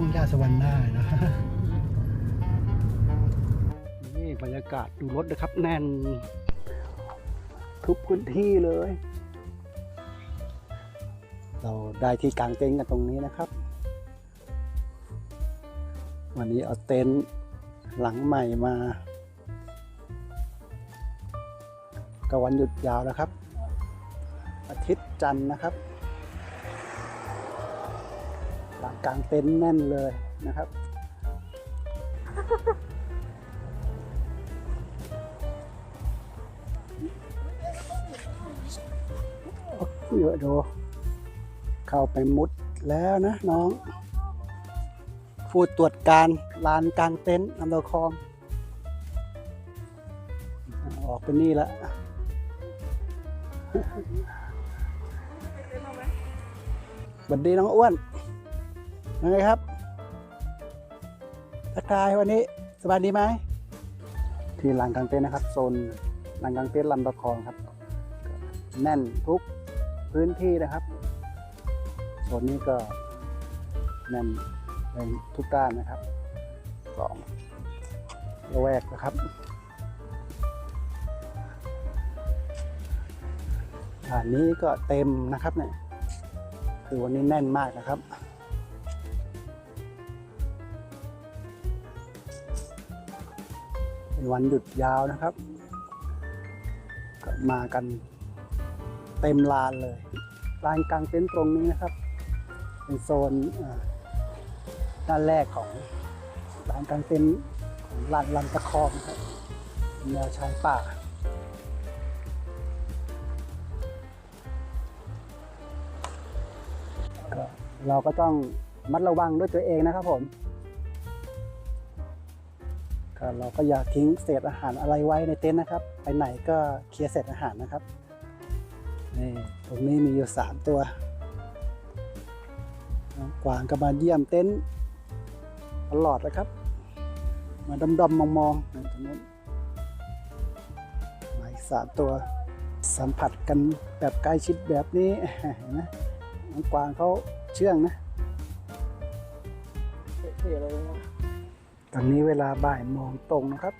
ทุ่งหญ้าสวรรค์หน้านะนี่บรรยากาศดูรถนะครับแน่น ทุกพื้นที่เลย เราได้ที่กลางเต็นท์กันตรงนี้นะครับ วันนี้เอาเต็นท์หลังใหม่มาก็วันหยุดยาวนะครับ อาทิตย์จันทร์นะครับ กลางเต็นท์แน่นเลยนะครับ เยอะดูเข้าไปมุดแล้วนะน้อง ผู้ตรวจการลานกลางเต็นท์อำเภอคลอง ออกไปนี่ละสวัสดีน้องอ้วน ยังไงครับทักทายวันนี้สบายดีไหม ที่หลานกลางเต็นท์นะครับโซนหลานกลางเต็นท์ลำตะคองครับ แน่นทุกพื้นที่นะครับโซนนี้ก็แน่นเป็นทุกด้านนะครับสองระแวกนะครับด่านนี้ก็เต็มนะครับเนี่ยคือวันนี้แน่นมากนะครับ เป็นวันหยุดยาวนะครับ ก็มากันเต็มลานเลยลานกลางเต็นท์ตรงนี้นะครับ เป็นโซนด้านแรกของลานกลางเต็นท์ของลานลำตะคองครับแนวชายป่าเราก็ต้องมัดระวังด้วยตัวเองนะครับผม ก็เราก็อย่าทิ้งเศษอาหารอะไรไว้ในเต็นท์นะครับ ไปไหนก็เคลียร์เศษอาหารนะครับนี่ตรงนี้มีอยู่สามตัวกวางก็มาเยี่ยมเต็นท์ตลอดนะครับ มาดำดำมองมองๆตรงนู้นมาอีกสามตัวสัมผัสกันแบบใกล้ชิดแบบนี้นไหมน้องกวางเขาเชื่องนะเท่ๆเลยนะ ตอนนี้เวลาบ่ายโมงตรงนะครับ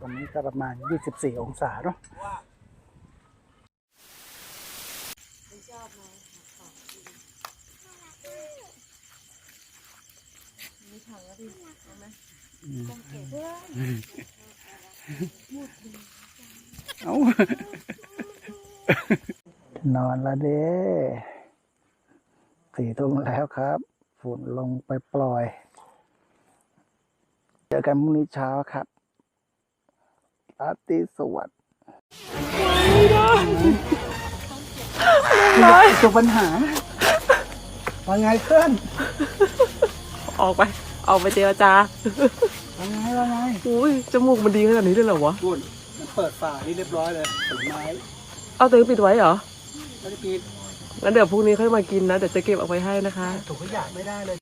ตอนนี้ก็ประมาณ 24 องศาเนาะมีถังแล้วดิเอาไหมอืมต้องเก็บเอานอนละเด้สี่ทุ่มแล้วครับ ฝุ่นลงไปปล่อย เจอกันพรุ่งนี้เช้าครับอาร์ตีสวัสดิ์ตัวปัญหาว่าไงเพื่อนออกไป ออกไปเจรจาว่าไงว่าไงอุ้ยจมูกมันดีขนาดนี้เลยเหรอวะคุณมันเปิดฝานี่เรียบร้อยเลยผลไม้เอาตัวเองปิดไว้เหรอไม่ได้ปิดงั้นเดี๋ยวพรุ่งนี้ค่อยมากินนะเดี๋ยวจะเก็บเอาไว้ให้นะคะถุงขยะไม่ได้เลย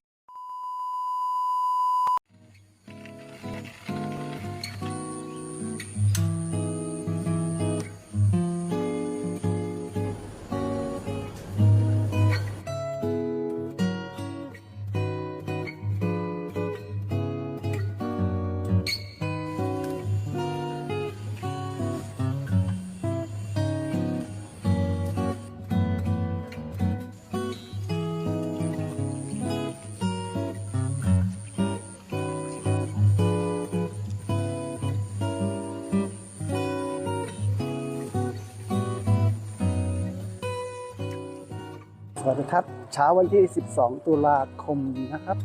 วัสดีครับ เช้าวันที่ 12 ตุลาคมนะครับ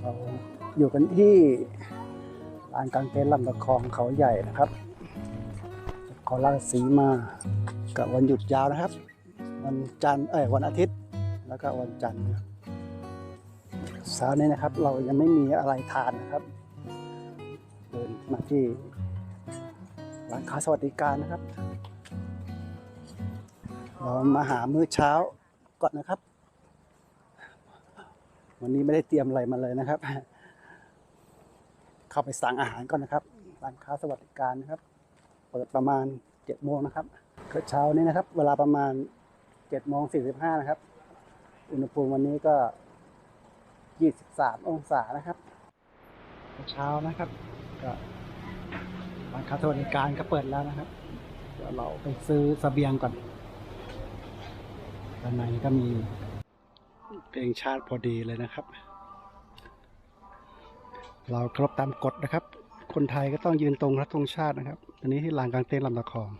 เราอยู่กันที่ลานกลางเต็นท์ลำตะคองเขาใหญ่นะครับขอราชสีมากับวันหยุดยาวนะครับ วันจันทร์เอ้ยวันอาทิตย์แล้วก็วันจันทร์นะครับเช้านี้นะครับ เรายังไม่มีอะไรทานนะครับ เดินมาที่ร้านค้าสวัสดิการนะครับ เรามาหามื้อเช้า ก่อนนะครับ วันนี้ไม่ได้เตรียมอะไรมาเลยนะครับ เข้าไปสั่งอาหารก่อนนะครับร้านค้าสวัสดิการนะครับ เปิดประมาณเจ็ดโมงนะครับเช้านี้นะครับ เวลาประมาณเจ็ดโมงสี่สิบห้านะครับ อุณหภูมิวันนี้ก็23องศานะครับ เช้านะครับ ก็ร้านค้าสวัสดิการก็เปิดแล้วนะครับเดี๋ยวเราไปซื้อสเสบียงก่อน ด้านในก็มีเพลงชาติพอดีเลยนะครับ เราครบตามกฎนะครับ คนไทยก็ต้องยืนตรงรัฐธงชาตินะครับ อันนี้ที่ลานกลางเต้นลำตะคอง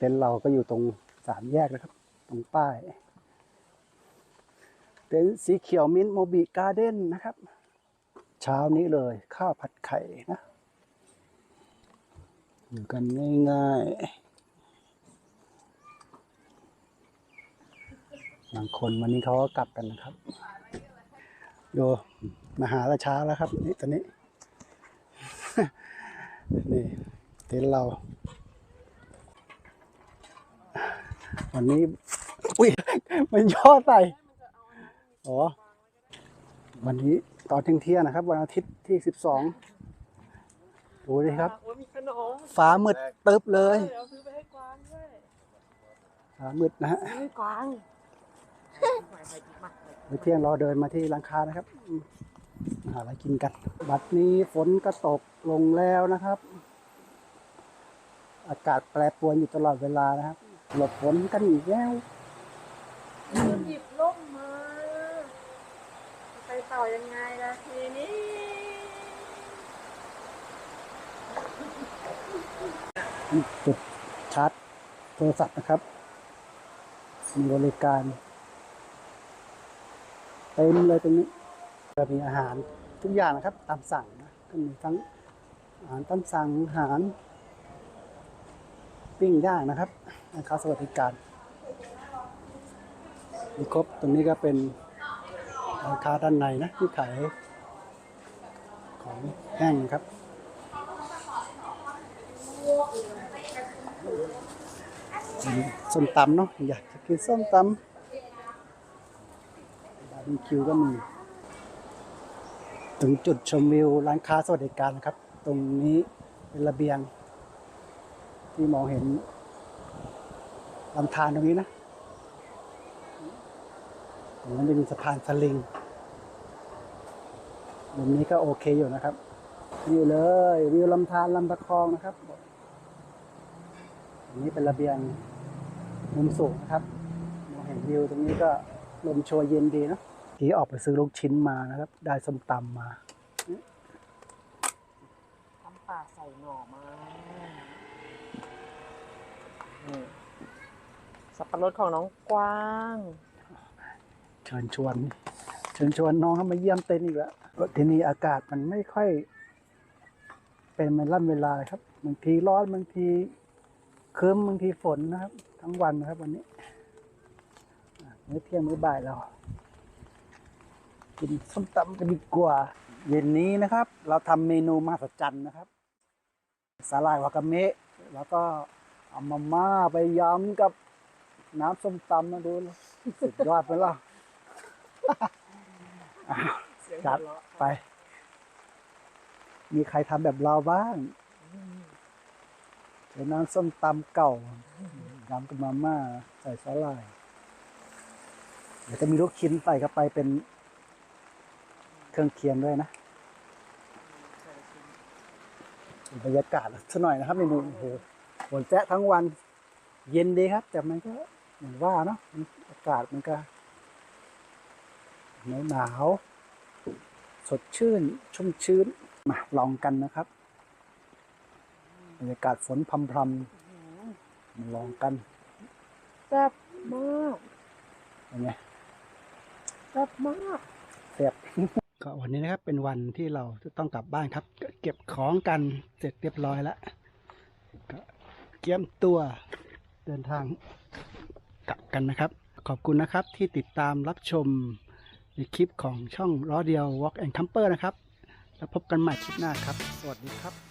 เต็นท์เราก็อยู่ตรงสามแยกนะครับ ตรงป้าย เต็นท์สีเขียวมิ้นท์โมบิการ์เด้นนะครับ เช้านี้เลยข้าวผัดไข่นะ อยู่กันง่ายๆบางคนวันนี้เขาก็กลับกันนะครับดูมาหาแล้วเช้าแล้วครับ นี่ตอนนี้ นี่เต็นท์เรา วันนี้ อุ้ย มันย่อใส่อ๋อวันนี้ตอนเที่ยงๆนะครับ วันอาทิตย์ที่สิบสองดูดิครับโอ้ยมีขนมฟ้ามืดตึ๊บเลยเดี๋ยวซื้อไปให้กวางด้วยฟ้ามืดนะฮะซื้อให้กวางเมื่อเที่ยงเราเดินมาที่ร้านค้านะครับอืมมาหาอะไรกินกัน บัดนี้ฝนก็ตกลงแล้วนะครับ อากาศแปรปรวนอยู่ตลอดเวลานะครับ หลบฝนกันอีกแล้วหยิบล่มมาไปต่อยังไงล่ะทีนี้จุดชาร์จโทรศัพท์นะครับมีบริการเต็มเลยตรงนี้จะมีอาหารทุกอย่างนะครับ ตามสั่งนะก็มีทั้งอาหารตามสั่งอาหารปิ้งย่างนะครับ นะครับสวัสดิการมีครบตรงนี้ก็เป็นร้านค้าด้านในนะที่ขายของแห้งครับส้มตำเนาะอยากจะกินส้มตำบาร์บีคิวก็มีถึงจุดชมวิวร้านค้าสวัสดิการครับ ตรงนี้เป็นระเบียง ที่มองเห็น ลำธารตรงนี้นะตรงนั้นจะมีสะพานสลิงมุมนี้ก็โอเคอยู่นะครับ นี่เลยวิวลำธารลำตะคองนะครับอันนี้เป็นระเบียงมุมสูงนะครับมองเห็นวิวตรงนี้ก็ลมโชยเย็นดีนะทีออกไปซื้อลูกชิ้นมานะครับ ได้ส้มตำมาทำป่าใส่หน่อไม้นี่ สับปะรดของน้องกว้าง เชิญชวน เชิญชวนน้องเข้ามาเยี่ยมเต็นท์อีกแล้วที่นี่อากาศมันไม่ค่อย เป็นเวลาเวลาครับบางทีร้อนบางทีครึ้มบางทีฝนนะครับ ทั้งวันนะครับ วันนี้มื้อเที่ยงมื้อบ่ายเรากินส้มตำกันดีกว่า เย็นนี้นะครับ เราทำเมนูมหัศจรรย์นะครับสาหร่ายวากาเมะแล้วก็เอามาม่าไปยำกับ น้ำส้มตำมาดูเลยสุดยอดไปแล้วอ้าวจัดไป มีใครทำแบบเราบ้างเป็นน้ำส้มตำเก่ายำกับมาม่าใส่สาหร่ายเดี๋ยวจะมีลูกชิ้นใส่เข้าไปเป็นเครื่องเคียงด้วยนะบรรยากาศสักหน่อยนะครับเมนูโอ้โหฝนแจ๊ะทั้งวัน เย็นดีครับ แต่มันก็ อย่างว่าเนาะอากาศมันก็หนาวหนาวๆสดชื่น ชุ่มชื้น มาลองกันนะครับบรรยากาศฝนพรำพรำๆมาลองกันแซ่บมากเป็นไงแซ่บมากเสียบก็วันนี้นะครับเป็นวันที่เราจะต้องกลับบ้านครับก็เก็บของกันเสร็จเรียบร้อยแล้วก็เตรียมตัวเดินทาง กลับกันนะครับ ขอบคุณนะครับที่ติดตามรับชมในคลิปของช่องล้อเดียว Walk and Camper นะครับ แล้วพบกันใหม่คลิปหน้าครับ สวัสดีครับ